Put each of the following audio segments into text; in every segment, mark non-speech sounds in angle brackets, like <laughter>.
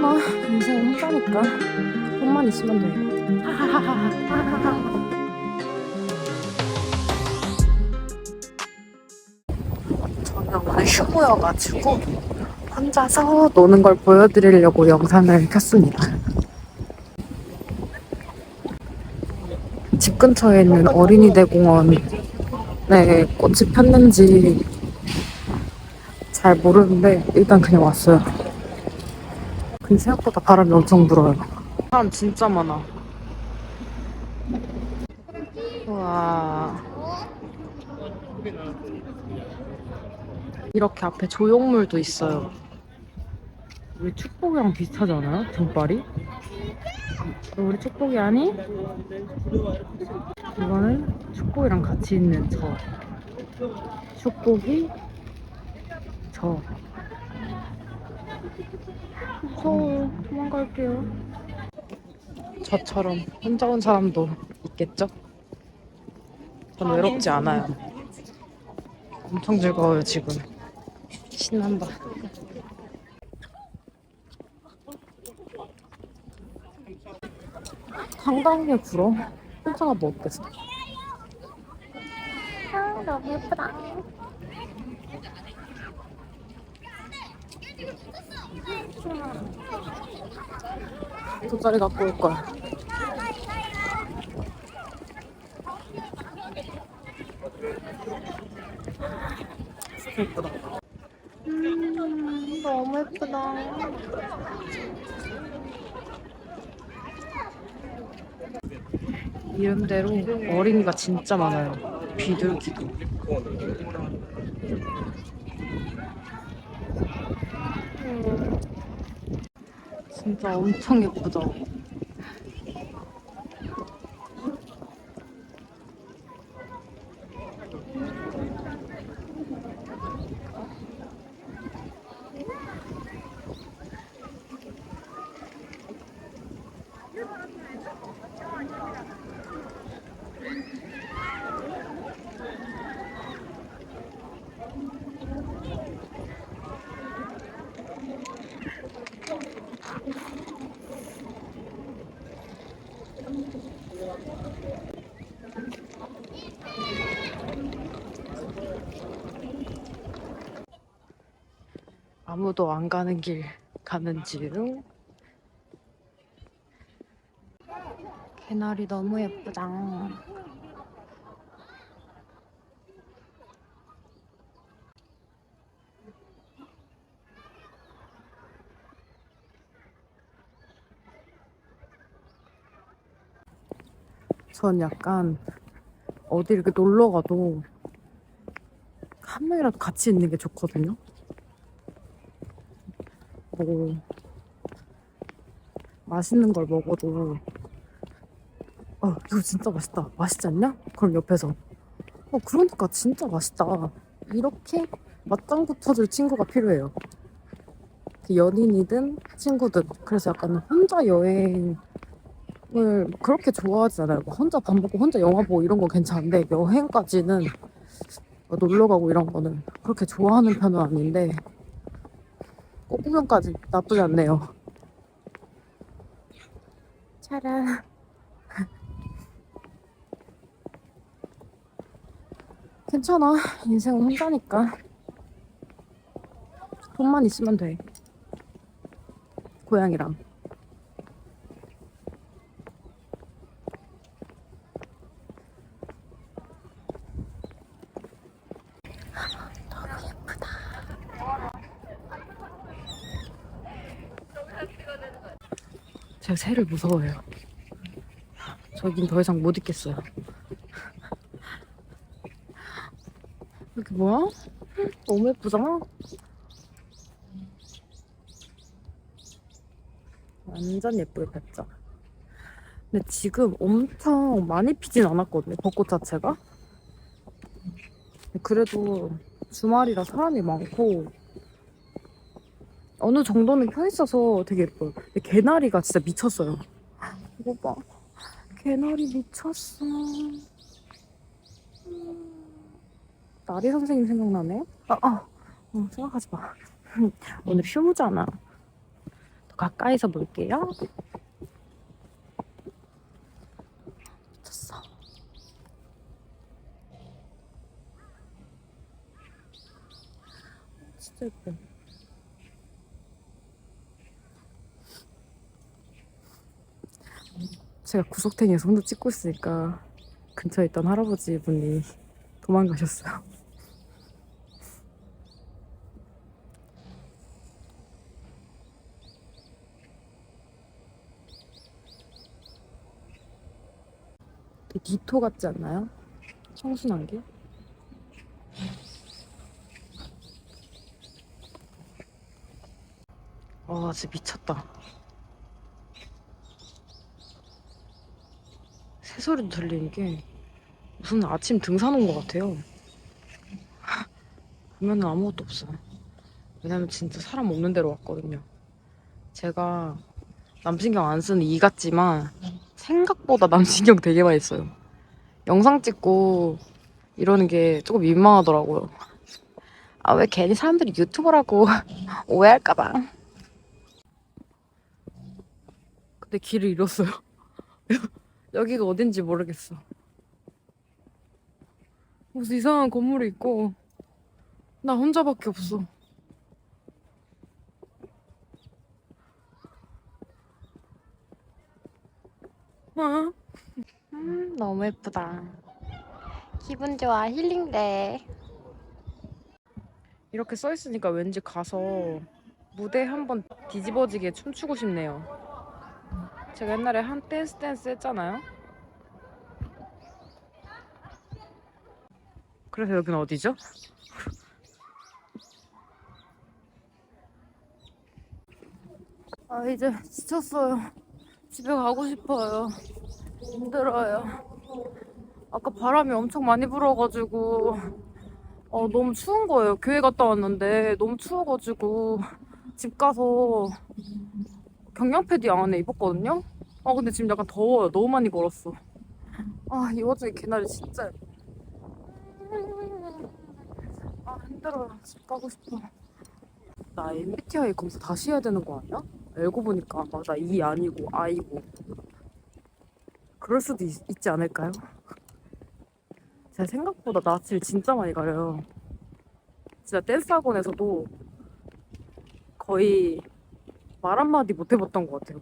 괜찮아. 인생 혼자니까. 돈만 있으면 돼. 저는 오늘 휴무여가지고 혼자서 노는 걸 보여드리려고 영상을 켰습니다. 집 근처에 있는 어린이대 공원에 꽃이 폈는지 잘 모르는데 일단 그냥 왔어요. 근데 생각보다 바람이 엄청 불어요. 사람 진짜 많아. 와. 이렇게 앞에 조형물도 있어요. 우리 축복이랑 비슷하지 않아요? 등발이? 우리 축복이 아니? 이거는 축복이랑 같이 있는 저. 축복이 저. 무서워. 도망갈게요. 저처럼 혼자 온 사람도 있겠죠? 전 외롭지 않아요. 엄청 즐거워요, 지금. 신난다. 당당하게 굴어. 혼자가 뭐 없겠어. 아, 너무 예쁘다. 돗자리 갖고 올 거야. 진짜 예쁘다. 음, 너무 예쁘다. 이런 대로 어린이가 진짜 많아요. 비둘기도. 진짜 엄청 예쁘죠? 아무도 안 가는 길 가는 중. 개나리 너무 예쁘다. 전 약간 어디 이렇게 놀러 가도 한 명이라도 같이 있는 게 좋거든요. 뭐 맛있는 걸 먹어도 어 이거 진짜 맛있다. 맛있지 않냐? 그럼 옆에서. 어 그러니까 진짜 맛있다. 이렇게 맞장구 쳐줄 친구가 필요해요. 그 연인이든 친구든. 그래서 약간 혼자 여행 을 그렇게 좋아하지 않아요. 막 혼자 밥 먹고 혼자 영화 보고 이런 건 괜찮은데 여행까지는 뭐 놀러 가고 이런 거는 그렇게 좋아하는 편은 아닌데 꽃구경까지 나쁘지 않네요. 차라. <laughs> 괜찮아. 인생은 혼자니까. 돈만 있으면 돼. 고양이랑. 새를 무서워해요. 저긴 더 이상 못 있겠어요. 이게 뭐야? 너무 예쁘잖아? 완전 예쁘게 폈죠? 근데 지금 엄청 많이 피진 않았거든요, 벚꽃 자체가. 그래도 주말이라 사람이 많고, 어느 정도는 펴 있어서 되게 예뻐요. 근데 개나리가 진짜 미쳤어요. 이거 봐. 개나리 미쳤어. 음. 나리 선생님 생각나네? 아, 아. 어, 생각하지 마. <laughs> 오늘 휴무잖아. 가까이서 볼게요. 미쳤어. 진짜 예뻐. 제가 구석탱이에서 혼자 찍고 있으니까 근처에 있던 할아버지 분이 도망가셨어요. <laughs> 디토 같지 않나요? 청순한 게? 와 진짜 미쳤다 새소리도 들리는 게 무슨 아침 등산 온 것 같아요 보면은 아무것도 없어요 왜냐면 진짜 사람 없는 데로 왔거든요 제가 남신경 안 쓰는 이 같지만 생각보다 남신경 되게 많이 써요. 영상 찍고 이러는 게 조금 민망하더라고요. 아, 왜 괜히 사람들이 유튜버라고 <laughs> 오해할까봐. 근데 길을 잃었어요. 여기가 어딘지 모르겠어. 무슨 이상한 건물이 있고, 나 혼자밖에 없어. 아. 음, 너무 예쁘다. 기분 좋아, 힐링돼. 이렇게 써 있으니까 왠지 가서 무대 한번 뒤집어지게 춤추고 싶네요. 제가 옛날에 한 댄스 댄스 했잖아요. 그래서 여기는 어디죠? 아 이제 지쳤어요. 집에 가고 싶어요. 힘들어요. 아까 바람이 엄청 많이 불어가지고 어, 너무 추운 거예요. 교회 갔다 왔는데 너무 추워가지고 집 가서 경량 패디 안에 입었거든요. 아 근데 지금 약간 더워요. 너무 많이 걸었어. 아 이 와중에 개나리 진짜 아 힘들어요. 집 가고 싶어. 나 MBTI 검사 다시 해야 되는 거 아니야? 알고 보니까 맞아 E 아니고 I고 그럴 수도 있, 있지 않을까요? 제가 생각보다 낯을 진짜 많이 가려요. 진짜 댄스 학원에서도 거의 말 한마디 못 해봤던 것 같아요.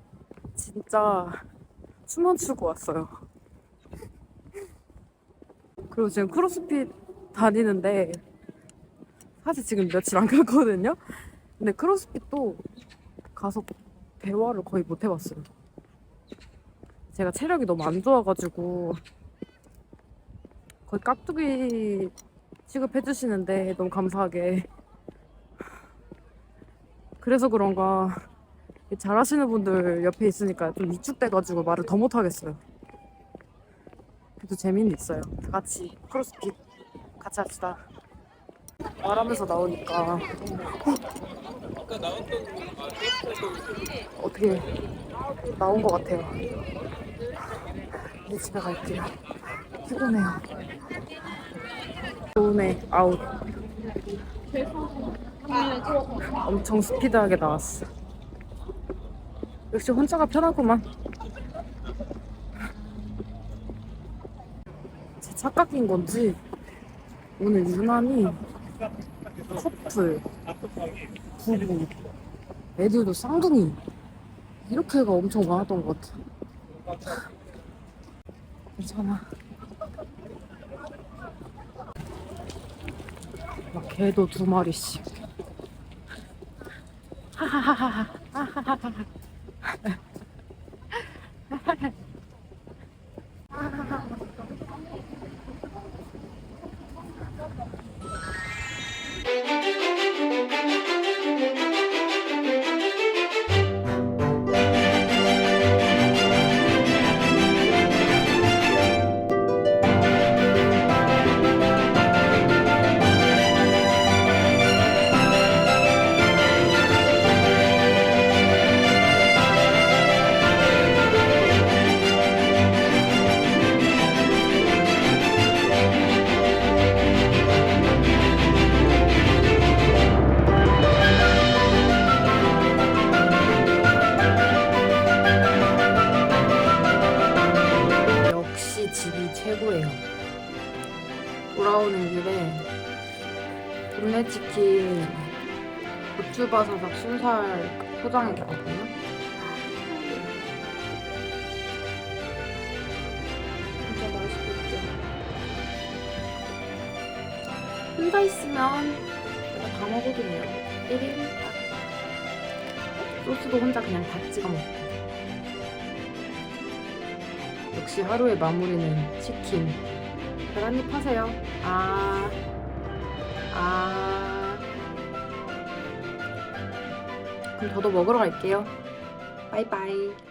진짜 춤만 추고 왔어요. 그리고 지금 크로스핏 다니는데 사실 지금 며칠 안 갔거든요. 근데 크로스핏도 가서 대화를 거의 못 해봤어요. 제가 체력이 너무 안 좋아가지고 거의 깍두기 취급해주시는데 너무 감사하게 그래서 그런가 잘하시는 분들 옆에 있으니까 좀 위축돼가지고 말을 더 못하겠어요. 그래도 재미는 있어요. 다 같이 크로스핏 같이 합시다. 말하면서 나오니까. 어? 어떻게 나온 것 같아요. 이제 집에 갈게요. 피곤해요. 좋네. 아웃. 엄청 스피드하게 나왔어 역시 혼자가 편하구만 제 착각인 건지 오늘 유난히 커플 부부 애들도 쌍둥이 이렇게가 엄청 많았던 것 같아 괜찮아 막 개도 두 마리씩. 하하하하. 하하하하. 돌아오는 길에 동네 치킨 고추바사삭 순살 포장했거든요. 진짜 맛있겠죠. 혼자 있으면 내가 다 돼요. 1인 딱. 소스도 혼자 그냥 다 찍어 먹고. 역시 하루의 마무리는 치킨. 계란잎 하세요. 아. 아. 그럼 저도 먹으러 갈게요. 바이바이.